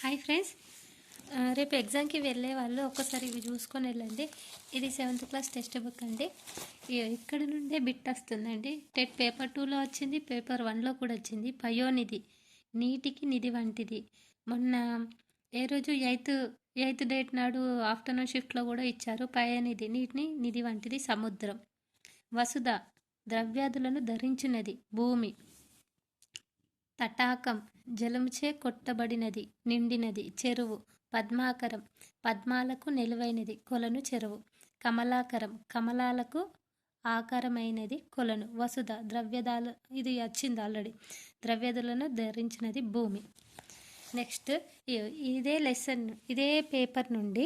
Hi friends. రేపు ఎగ్జామ్కి వెళ్ళే వాళ్ళు ఒక్కసారి ఇవి చూసుకొని వెళ్ళండి. ఇది సెవెంత్ క్లాస్ టెక్స్ట్ బుక్ అండి. ఇక్కడ నుండే బిట్ వస్తుందండి. టెట్ పేపర్ టూలో వచ్చింది పేపర్ వన్లో కూడా వచ్చింది. పయోనిధి నీటికి నిధి వంటిది. మొన్న ఏ రోజు ఎయిత్ ఎయిత్ డేట్ నాడు ఆఫ్టర్నూన్ షిఫ్ట్లో కూడా ఇచ్చారు. పయోనిధి నీటిని నిధి వంటిది సముద్రం. వసుధ ద్రవ్యాధులను ధరించినది భూమి. తటాకం జలముచే కొట్టబడినది నిండినది చెరువు పద్మాకరం పద్మాలకు నిలువైనది కొలను చెరువు కమలాకరం కమలాలకు ఆకారమైనది కొలను వసుధ ద్రవ్యదాలు ఇది వచ్చింది ఆల్రెడీ ద్రవ్యదులను ధరించినది భూమి. నెక్స్ట్ ఇదే లెసన్ ఇదే పేపర్ నుండి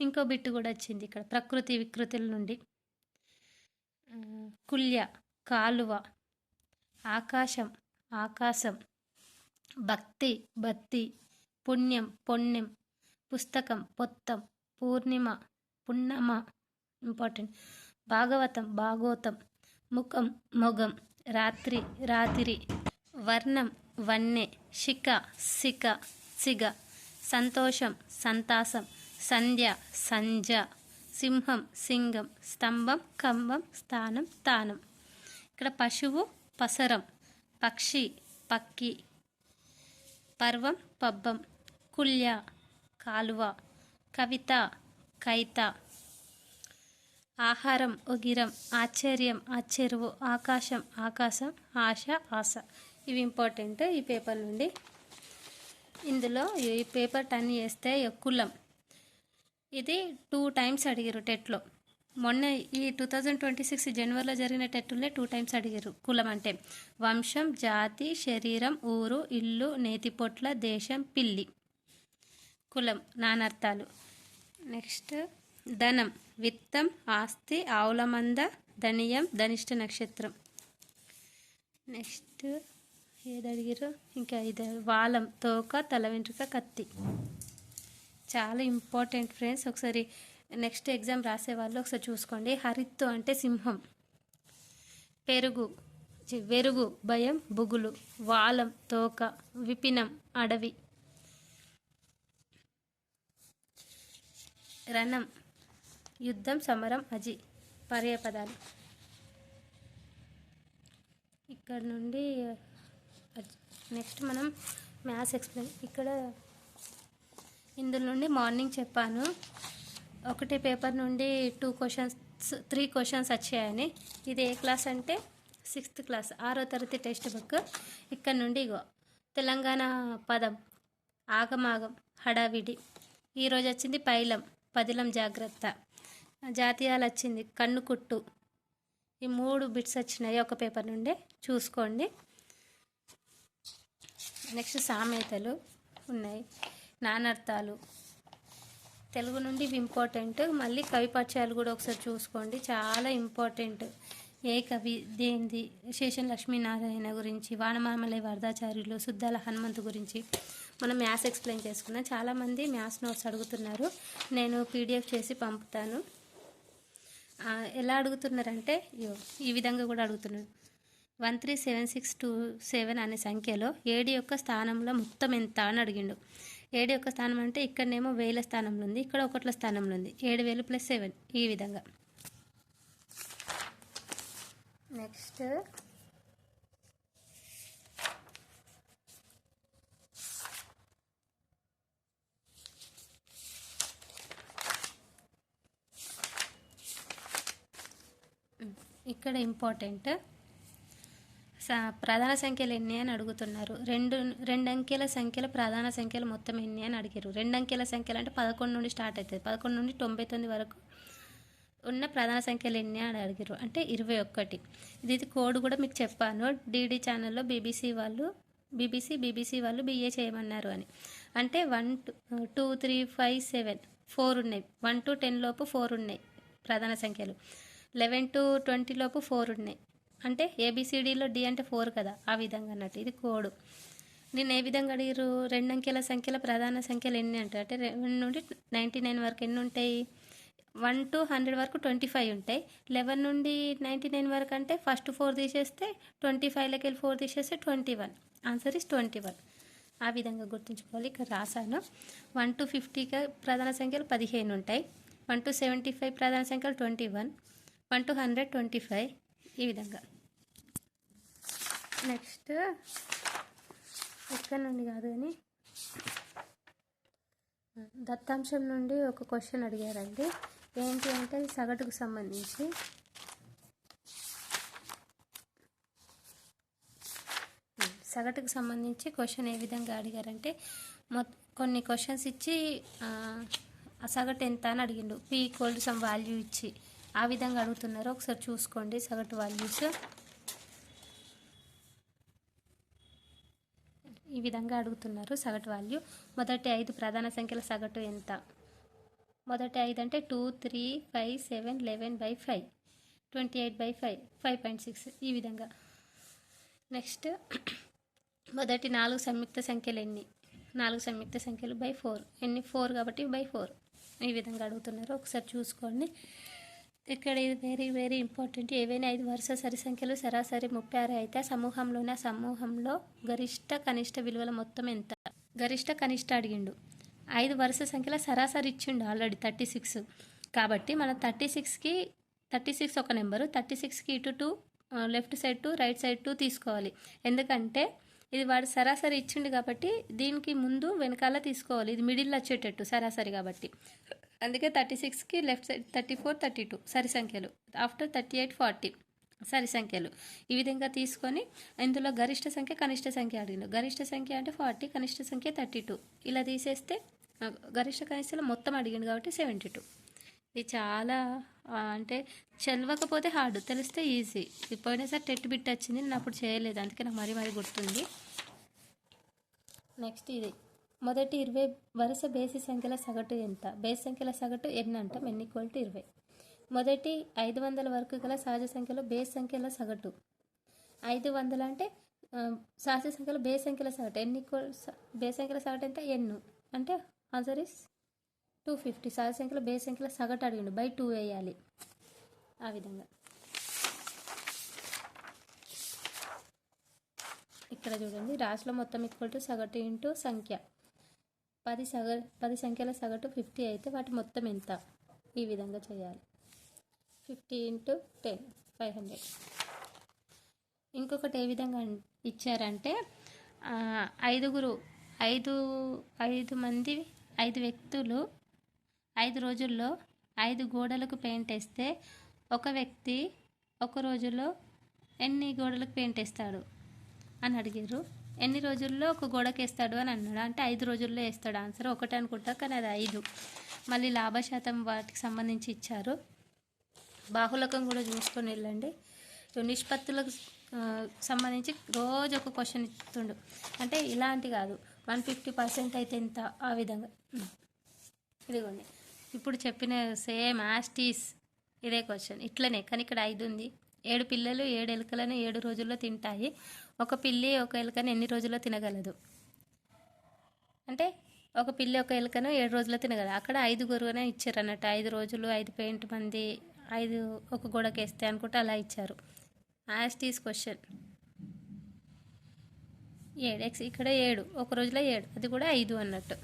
ఇంకో బిట్టు కూడా వచ్చింది ఇక్కడ ప్రకృతి వికృతుల నుండి. కుల్య కాలువ ఆకాశం ఆకాశం. భక్తి భక్తి పుణ్యం పుణ్యం. పుస్తకం పొత్తం పూర్ణిమ పున్నమ. ఇంపార్టెంట్. భాగవతం భాగవతం ముఖం మొగం. రాత్రి రాత్రి. వర్ణం వన్నె. శిఖ శిఖ సిగ సంతోషం సంతాసం. సంధ్య సంజ సింహం సింగం. స్తంభం కంబం స్థానం తానం ఇక్కడ పశువు పసరం. పక్షి పక్కి పర్వం పబ్బం కుల్య కాలువ కవిత కైత ఆహారం ఒగిరం ఆశ్చర్యం ఆశ్చర్యవు ఆకాశం ఆకాశం ఆశ ఆశ. ఇవి ఇంపార్టెంట్ ఈ పేపర్ నుండి. ఇందులో ఈ పేపర్ టర్న్ చేస్తే కులం? ఇది టూ టైమ్స్ అడిగారు టెట్లో. మొన్న ఈ టూ థౌజండ్ ట్వంటీ సిక్స్ జనవరిలో జరిగిన టెట్టులే టూ టైమ్స్ అడిగారు. కులం అంటే వంశం జాతి శరీరం ఊరు ఇల్లు నేతిపొట్ల దేశం పిల్లి. కులం నానర్థాలు. నెక్స్ట్ ధనం విత్తం ఆస్తి ఆవులమంద ధనియం ధనిష్ట నక్షత్రం. నెక్స్ట్ ఏది అడిగారు ఇంకా ఇది వాలం తోక తల వెంట్రుక కత్తి. చాలా ఇంపార్టెంట్ ఫ్రెండ్స్ ఒకసారి నెక్స్ట్ ఎగ్జామ్ రాసేవాళ్ళు ఒకసారి చూసుకోండి. హరిత్తు అంటే సింహం. పెరుగు వెరుగు భయం బుగులు వాలం తోక విపినం అడవి. రణం యుద్ధం సమరం అజి పర్యాపదాలు ఇక్కడ నుండి నెక్స్ట్ మనం మ్యాథ్స్ ఎక్స్ప్లెయిన్ ఇక్కడ ఇందులో నుండి మార్నింగ్ చెప్పాను. ఒకటి పేపర్ నుండి టూ క్వశ్చన్స్ త్రీ క్వశ్చన్స్ వచ్చాయని. ఇది ఏ క్లాస్ అంటే? సిక్స్త్ క్లాస్ ఆరో తరగతి టెక్స్ట్ బుక్. ఇక్కడ నుండి ఇగో తెలంగాణ పదం ఆగమాగం హడావిడి. ఈరోజు వచ్చింది పైలం పదిలం జాగ్రత్త. జాతీయాలు వచ్చింది కన్ను కుట్టు ఈ మూడు బిట్స్ వచ్చినాయి ఒక పేపర్ నుండి చూసుకోండి. నెక్స్ట్ సామెతలు ఉన్నాయి. నానర్థాలు. తెలుగు నుండి ఇంపార్టెంట్. మళ్ళీ కవి పరిచయాలు కూడా ఒకసారి చూసుకోండి. చాలా ఇంపార్టెంట్. ఏ కవి దేంది శేషన్ లక్ష్మీనారాయణ గురించి వానమామలై వరదాచార్యులు సుద్దాల హనుమంతు గురించి మనం మ్యాథ్స్ ఎక్స్ప్లెయిన్ చేసుకున్నాం. చాలామంది మ్యాథ్స్ నోట్స్ అడుగుతున్నారు. నేను పీడిఎఫ్ చేసి పంపుతాను. ఎలా అడుగుతున్నారంటే ఈ విధంగా కూడా అడుగుతున్నారు. One three seven six two seven అనే సంఖ్యలో ఏడు యొక్క స్థానంలో మొత్తం ఎంత అని అడిగిండు. ఏడు యొక్క స్థానం అంటే ఇక్కడనేమో వేల స్థానంలో ఉంది ఇక్కడ ఒకట్ల స్థానంలో ఉంది. ఏడు వేలు ప్లస్ సెవెన్ ఈ విధంగా. నెక్స్ట్. ఇక్కడ ఇంపార్టెంట్. ప్రధాన సంఖ్యలు ఎన్ని అని అడుగుతున్నారు. రెండు రెండు అంకెల సంఖ్యలు ప్రధాన సంఖ్యలు మొత్తం ఎన్ని అని అడిగారు. రెండు అంకెల సంఖ్యలు అంటే పదకొండు నుండి స్టార్ట్ అవుతుంది పదకొండు నుండి తొంభై తొమ్మిది వరకు ఉన్న ప్రధాన సంఖ్యలు ఎన్ని అని అడిగారు. అంటే ఇరవై ఒక్కటి. ఇది ఇది కోడ్ కూడా మీకు చెప్పాను. డీడీ ఛానల్లో బీబీసీ వాళ్ళు బీబీసీ బీబీసీ వాళ్ళు బిఏ చేయమన్నారు అని. అంటే one two three five seven four ఉన్నాయి. వన్ టు టెన్ లోపు ఫోర్ ఉన్నాయి ప్రధాన సంఖ్యలు. లెవెన్ టు ట్వంటీ లోపు ఫోర్ ఉన్నాయి. అంటే ఏబిసిడిలో డి అంటే ఫోర్ కదా. ఆ విధంగా అన్నట్టు. ఇది కోడ్. నేను ఏ విధంగా అడిగారు రెండు అంకెల సంఖ్యల ప్రధాన సంఖ్యలు ఎన్ని అంటే అంటే రెండు నుండి నైంటీ నైన్ వరకు ఎన్ని ఉంటాయి? వన్ టు హండ్రెడ్ వరకు ట్వంటీ ఫైవ్ ఉంటాయి. లెవెన్ నుండి నైంటీ నైన్ వరకు అంటే ఫస్ట్ ఫోర్ తీసేస్తే ట్వంటీ ఫైవ్లోకి వెళ్ళి ఫోర్ తీసేస్తే twenty one answer is twenty one ఆ విధంగా గుర్తుంచుకోవాలి. ఇక్కడ రాశాను వన్ టు ఫిఫ్టీగా ప్రధాన సంఖ్యలు పదిహేను ఉంటాయి. వన్ టు సెవెంటీ ఫైవ్ ప్రధాన సంఖ్యలు twenty one one to hundred twenty five ఈ విధంగా. నెక్స్ట్ ఎక్కడ నుండి కాదు కానీ దత్తాంశం నుండి ఒక క్వశ్చన్ అడిగారండి. ఏంటి అంటే సగటుకు సంబంధించి సగటుకు సంబంధించి క్వశ్చన్ ఏ విధంగా అడిగారంటే మొ కొన్ని క్వశ్చన్స్ ఇచ్చి ఆ, ఆ సగటు ఎంత అని అడిగిండు. P equal to sum value ఇచ్చి. ఆ విధంగా అడుగుతున్నారు. ఒకసారి చూసుకోండి సగటు వాల్యూస్ ఈ విధంగా అడుగుతున్నారు సగటు వాల్యూ. మొదటి ఐదు ప్రధాన సంఖ్యల సగటు ఎంత? మొదటి ఐదు అంటే two three five seven eleven by five. Twenty eight by five. Five point six ఈ విధంగా. నెక్స్ట్ మొదటి నాలుగు సంయుక్త సంఖ్యలు ఎన్ని? నాలుగు సంయుక్త సంఖ్యలు బై ఫోర్. ఎన్ని? ఫోర్ కాబట్టి బై ఫోర్. ఈ విధంగా అడుగుతున్నారు. ఒకసారి చూసుకోండి. ఇక్కడ ఇది వెరీ వెరీ ఇంపార్టెంట్ ఏవైనా ఐదు వరుస సరి సంఖ్యలు సరాసరి ముప్పై ఆరు అయితే ఆ సమూహంలోని ఆ సమూహంలో గరిష్ట కనిష్ట విలువల మొత్తం ఎంత? గరిష్ట కనిష్ట అడిగిండు. ఐదు వరుస సంఖ్యల సరాసరి ఇచ్చిండు ఆల్రెడీ థర్టీ సిక్స్ కాబట్టి మనం థర్టీ సిక్స్కి థర్టీ సిక్స్ ఒక నెంబరు థర్టీ సిక్స్కి ఇటు two left side two right side two తీసుకోవాలి. ఎందుకంటే ఇది వాడు సరాసరి ఇచ్చిండు కాబట్టి దీనికి ముందు వెనకాల తీసుకోవాలి. ఇది మిడిల్ వచ్చేటట్టు సరాసరి కాబట్టి. అందుకే థర్టీ సిక్స్కి left side thirty four thirty two సరి సంఖ్యలు ఆఫ్టర్ థర్టీ ఎయిట్ ఫార్టీ సరి సంఖ్యలు ఈ విధంగా తీసుకొని ఇందులో గరిష్ట సంఖ్య కనిష్ట సంఖ్య అడిగిన గరిష్ట సంఖ్య అంటే ఫార్టీ కనిష్ట సంఖ్య థర్టీ టూ. ఇలా తీసేస్తే గరిష్ట కనిష్టలో మొత్తం అడిగిండు కాబట్టి సెవెంటీ టూ. ఇది చాలా అంటే చదవకపోతే హార్డ్ తెలిస్తే ఈజీ. పోయినసారి టెట్ బిట్ వచ్చింది నేను అప్పుడు చేయలేదు. అందుకే నాకు మరీ మరీ గుర్తుంది. నెక్స్ట్ ఇది. మొదటి ఇరవై వరుస బేసి సంఖ్యల సగటు ఎంత? బేసి సంఖ్యల సగటు ఎన్ని అంటాం. ఎన్ ఈక్వల్ టు ఇరవై. మొదటి ఐదు వందల వరకు గల సహజ సంఖ్యలో బేస్ సంఖ్యల సగటు. ఐదు వందలు అంటే సహజ సంఖ్యలో బేస్ సంఖ్యల సగటు. ఎన్ ఈక్వల్ బేస్ సంఖ్యల సగటు ఎంత? ఎన్ అంటే ఆన్సర్ ఇస్ టూ ఫిఫ్టీ సహజ సంఖ్యలో బేస్ సంఖ్యల సగటు అడిగిండు. బై టూ వేయాలి. ఆ విధంగా. ఇక్కడ చూడండి. రాశిలో మొత్తం ఈక్వల్ టు సగటు ఇంటూ సంఖ్య. పది సగ పది సంఖ్యల సగటు ఫిఫ్టీ అయితే వాటి మొత్తం ఎంత? ఈ విధంగా చేయాలి. Fifty into ten five hundred ఇంకొకటి ఏ విధంగా ఇచ్చారంటే ఐదుగురు ఐదు ఐదు మంది ఐదు వ్యక్తులు ఐదు రోజుల్లో ఐదు గోడలకు పెయింట్ వేస్తే ఒక వ్యక్తి ఒక రోజులో ఎన్ని గోడలకు పెయింట్ వేస్తాడు అని అడిగారు. ఎన్ని రోజుల్లో ఒక గోడకి వేస్తాడు అని అన్నాడు. అంటే ఐదు రోజుల్లో వేస్తాడు ఆన్సర్. ఒకటి అనుకుంటా కానీ అది ఐదు. మళ్ళీ లాభశాతం వాటికి సంబంధించి ఇచ్చారు. బాహులకం కూడా చూసుకొని వెళ్ళండి. నిష్పత్తులకు సంబంధించి రోజు ఒక క్వశ్చన్ ఇస్తుండు. అంటే ఇలాంటి కాదు. వన్ ఫిఫ్టీ పర్సెంట్ అయితే ఎంత? ఆ విధంగా. ఇదిగోండి. ఇప్పుడు చెప్పిన సేమ్ యాస్టీస్ ఇదే క్వశ్చన్ ఇట్లనే కానీ ఇక్కడ ఐదు ఉంది. ఏడు పిల్లలు ఏడు ఎలుకలను ఏడు రోజుల్లో తింటాయి. ఒక పిల్లి ఒక ఎలుకను ఎన్ని రోజుల్లో తినగలదు? అంటే ఒక పిల్లి ఒక ఎలుకను ఏడు రోజుల్లో తినగలదు. అక్కడ ఐదుగురునే ఇచ్చారు అన్నట్టు. ఐదు రోజులు ఐదు పెయింట్ మంది ఐదు ఒక గోడకి వేస్తే అనుకుంటే అలా ఇచ్చారు. యాస్టీస్ క్వశ్చన్ ఏడు ఎక్స్ ఇక్కడ ఏడు ఒక రోజులో ఏడు. అది కూడా ఐదు అన్నట్టు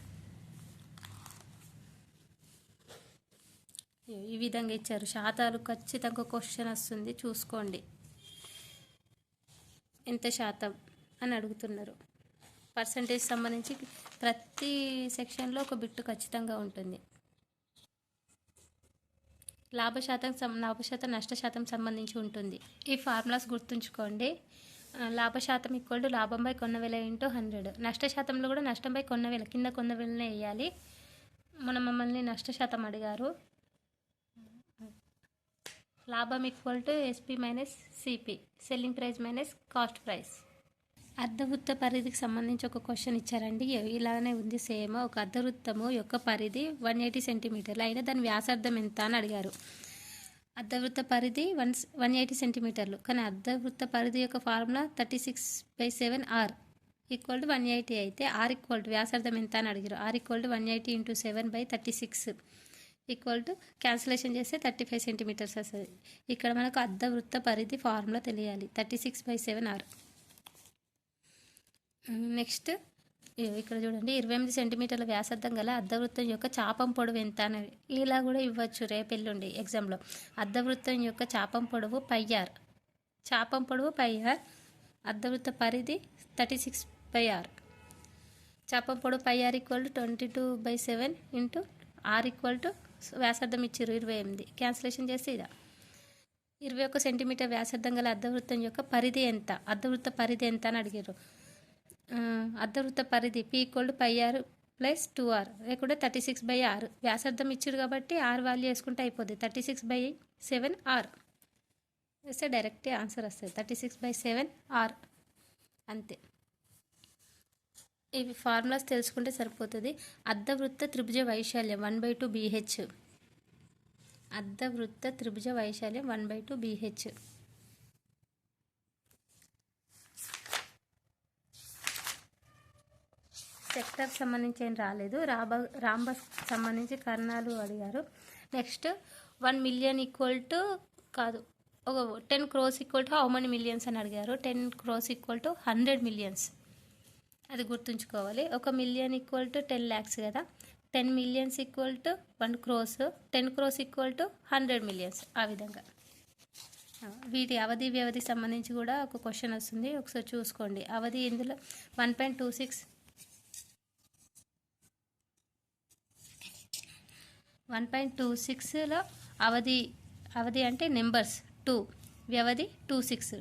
ఈ విధంగా ఇచ్చారు. శాతాలు ఖచ్చితంగా క్వశ్చన్ వస్తుంది. చూసుకోండి. ఎంత శాతం అని అడుగుతున్నారు. పర్సంటేజ్ సంబంధించి ప్రతి సెక్షన్లో ఒక బిట్టు ఖచ్చితంగా ఉంటుంది. లాభశాతం సం లాభశాతం నష్టశాతం సంబంధించి ఉంటుంది. ఈ ఫార్ములాస్ గుర్తుంచుకోండి. లాభశాతం ఈక్వల్ టు లాభం బై కొన్న వేల ఇంటూ హండ్రెడ్ నష్టశాతంలో కూడా నష్టం బై కొన్న వేల కింద కొన్న వేలనే వేయాలి. మన మమ్మల్ని నష్టశాతం అడిగారు. లాభం equal to SP minus CP selling price minus cost price అర్ధవృత్త పరిధికి సంబంధించి ఒక క్వశ్చన్ ఇచ్చారండి. ఇలానే ఉంది సేమ్. ఒక అర్ధవృత్తము యొక్క పరిధి వన్ ఎయిటీ సెంటీమీటర్లు అయినా దాని వ్యాసార్థం ఎంత అని అడిగారు. అర్ధవృత్త పరిధి వన్ వన్ ఎయిటీ సెంటీమీటర్లు కానీ అర్ధవృత్త పరిధి యొక్క formula thirty six by seven R equal to one eighty అయితే ఆర్ ఈక్వల్ టు వ్యాసార్థం ఎంత అని అడిగారు. R equal to one eighty into seven by thirty six equal to cancellation చేస్తే థర్టీ ఫైవ్ సెంటీమీటర్స్ వస్తుంది. ఇక్కడ మనకు అర్ధవృత్త పరిధి ఫార్ములా తెలియాలి. Thirty six by seven R next ఇక్కడ చూడండి. ఇరవై ఎనిమిది సెంటీమీటర్ల వ్యాసార్థం గల అర్ధవృత్తం యొక్క చాపం పొడవు ఎంత అనేది ఇలా కూడా ఇవ్వచ్చు రేపు ఎల్లుండి ఎగ్జామ్లో అర్ధవృత్తం యొక్క చాపం పొడవు పై ఆర్ చాపం పొడవు పై ఆర్ అర్ధవృత్త పరిధి థర్టీ సిక్స్ బై ఆర్ చాపం పొడవు pi R equal to twenty two by seven into R equal to వ్యాసార్థం ఇచ్చారు ఇరవై ఎనిమిది. క్యాన్సిలేషన్ చేస్తే ఇదా? ఇరవై ఒక్క సెంటీమీటర్ వ్యాసార్థం గల అర్ధవృత్తం యొక్క పరిధి ఎంత? అర్ధవృత్త పరిధి ఎంత అని అడిగారు అర్ధవృత్త పరిధి P equal to pi R plus two R లేకుంటే థర్టీ సిక్స్ బై ఆర్ వ్యాసార్థం ఇచ్చారు కాబట్టి ఆర్ వాల్యూ వేసుకుంటే అయిపోద్ది. Thirty six by seven R వేస్తే డైరెక్ట్ ఆన్సర్ వస్తుంది. Thirty six by seven R అంతే. ఇవి ఫార్ములాస్ తెలుసుకుంటే సరిపోతుంది. అర్ధవృత్త త్రిభుజ వైశాల్యం వన్ బై టూ బీహెచ్. అర్ధవృత్త త్రిభుజ వైశాల్యం one by two BH. Sector సంబంధించి ఏం రాలేదు. రాబ రాంబస్ సంబంధించి కర్ణాలు అడిగారు. Next one million equal to కాదు ఒక ten crores equal to how many millions అని అడిగారు. Ten crores equal to hundred millions. అది గుర్తుంచుకోవాలి. ఒక million equal to ten lakhs కదా. Ten millions equal to one crores ten crores equal to hundred millions ఆ విధంగా. వీటి అవధి వ్యవధి సంబంధించి కూడా ఒక క్వశ్చన్ వస్తుంది. ఒకసారి చూసుకోండి. అవధి ఇందులో one point two six one point two సిక్స్లో అవధి అవధి అంటే నెంబర్స్ టూ వ్యవధి టూ సిక్స్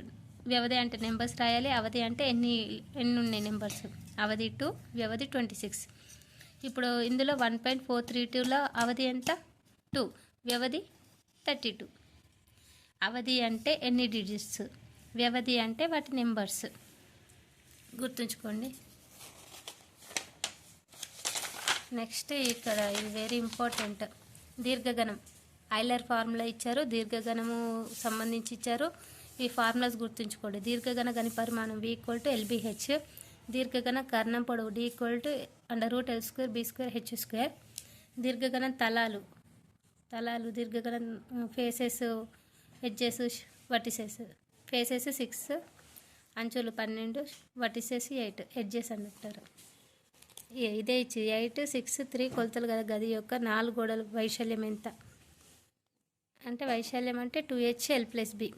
వ్యవధి అంటే నెంబర్స్ రాయాలి. అవధి అంటే ఎన్ని ఎన్ని ఉన్నాయి నెంబర్స్? అవధి టూ వ్యవధి ట్వంటీ సిక్స్. ఇప్పుడు ఇందులో వన్ పాయింట్ ఫోర్ త్రీ టూలో అవధి ఎంత? టూ. వ్యవధి థర్టీ టూ. అవధి అంటే ఎన్ని డిజిట్స్ వ్యవధి అంటే వాటి నెంబర్స్. గుర్తుంచుకోండి. నెక్స్ట్ ఇక్కడ ఇది వెరీ ఇంపార్టెంట్ దీర్ఘగణం. ఐలర్ ఫార్ములా ఇచ్చారు. దీర్ఘగణము సంబంధించి ఇచ్చారు. ఈ ఫార్ములాస్ గుర్తుంచుకోండి. దీర్ఘగణ గని పరిమాణం వి ఈక్వల్ టు ఎల్బిహెచ్ దీర్ఘగణ కర్ణం పొడవు D equal to under root L square B square H square దీర్ఘగణ తలాలు తలాలు దీర్ఘగణం faces edges vertices faces six అంచులు పన్నెండు వటిసెస్ ఎయిట్ హెడ్జెస్ అని అంటారు ఇదే ఇచ్చి ఎయిట్ సిక్స్ త్రీ కొలతలు గల గది యొక్క నాలుగు గోడలు వైశాల్యం ఎంత? అంటే వైశాల్యం అంటే two H L plus B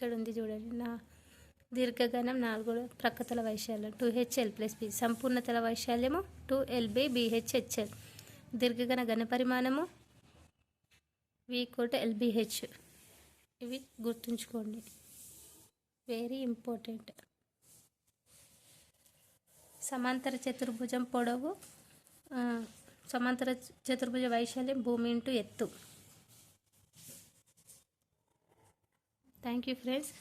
ఇక్కడ ఉంది చూడండి. నా దీర్ఘగణం నాలుగు ప్రక్కతల వైశాల్యం. టూ హెచ్ఎల్ ప్లస్ బి సంపూర్ణతల వైశాల్యము టూ ఎల్బి బిహెచ్ హెచ్ఎల్ దీర్ఘగణ ఘన పరిమాణము వి కోట ఎల్బిహెచ్ ఇవి గుర్తుంచుకోండి. వెరీ ఇంపార్టెంట్ సమాంతర చతుర్భుజం పొడవు సమాంతర చతుర్భుజ వైశాల్యం భూమి ఇంటూ ఎత్తు. Thank you friends.